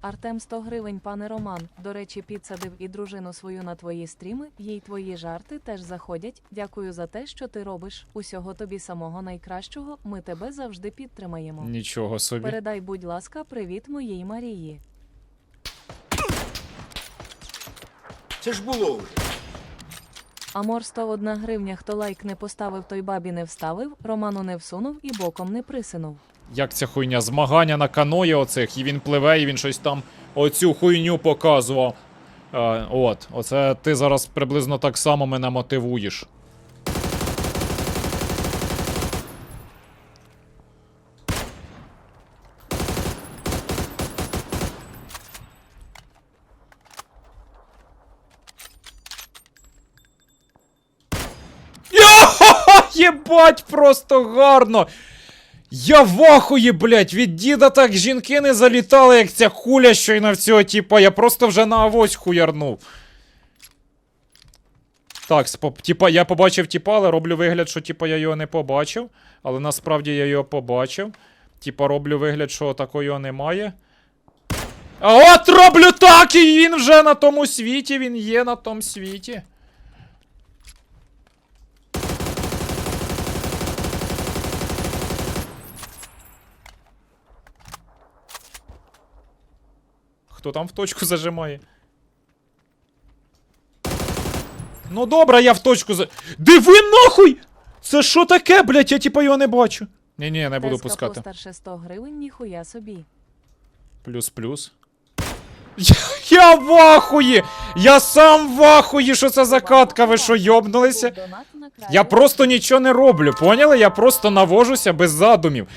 Артем 100 гривень, пане Роман. До речі, підсадив і дружину свою на твої стріми. Їй твої жарти теж заходять. Дякую за те, що ти робиш. Усього тобі самого найкращого. Ми тебе завжди підтримаємо. Нічого собі. Передай, будь ласка, привіт моїй Марії. Це ж було вже. Амор 101 гривня. Хто лайк не поставив, той бабі не вставив, Роману не всунув і боком не присинув. Як ця хуйня? Змагання на каної оцих, і він пливе, і він щось там оцю хуйню показував. Е, от, оце ти зараз приблизно так само мене мотивуєш. Єбать, просто гарно! Я в ахуї, блять, від діда так жінки не залітали, як ця хуля щойно в цього типа. Я просто вже на авось хуярнув. Так, типа, я побачив типа, але роблю вигляд, що типа я його не побачив. Але насправді я його побачив. Типа роблю вигляд, що такого немає. А от роблю так, і він вже на тому світі, він є на тому світі. Хто там в точку зажимає? Ну добре, я в точку за. Диви нахуй! Це що таке, блять? Я типа його не бачу. Ні, ні, не буду Теска пускати. постарше 100 гривень, ніхуя собі. Плюс-плюс. Я, я в ахуї! Я сам в ахуї, що це за катка, ви що, йобнулися? Я просто нічого не роблю, поняли? Я просто навожуся без задумів.